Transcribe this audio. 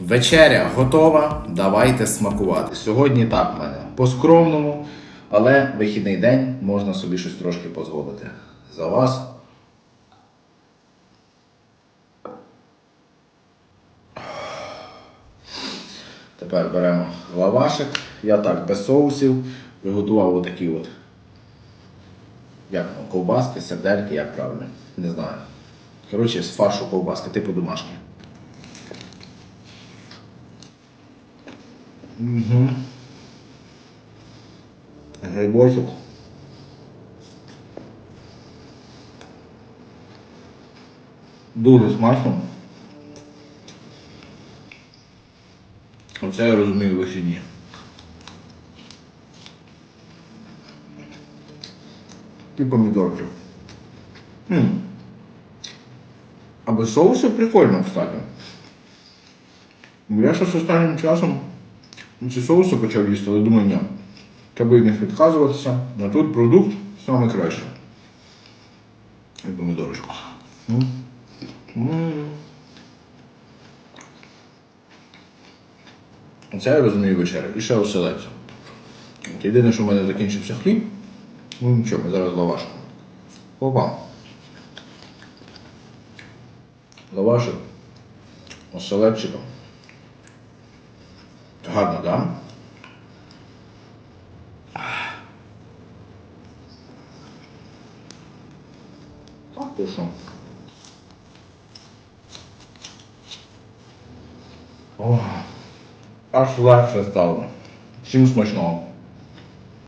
Вечеря готова, давайте смакувати. Сьогодні так в мене по-скромному, але вихідний день можна собі щось трошки дозволити. За вас. Тепер беремо лавашик. Я так без соусів приготував отакі от. Як ковбаски, сердельки, як правильно, не знаю. Коротше, з фаршу ковбаски, типу домашні. Угу. Грибочок. Дуже смачно. Оце я розумію вихідні. І помідорчик. М. А без соусу прикольно, кстати. Я щось останнім часом ці соуси почав їсти, але думаю, ні. Треба від них відказуватися. А тут продукт краще. І помідорчик. М. М. Я розумію вечеря. І ще оселедця. Єдине, що в мене закінчився хліб. Ну нічого, ми зараз лаваш. Опа. Лавашик. Оселедчиком. Canadá. Tá, pessoal. Oh, acho lá, Festal. Tínhamos mais novo.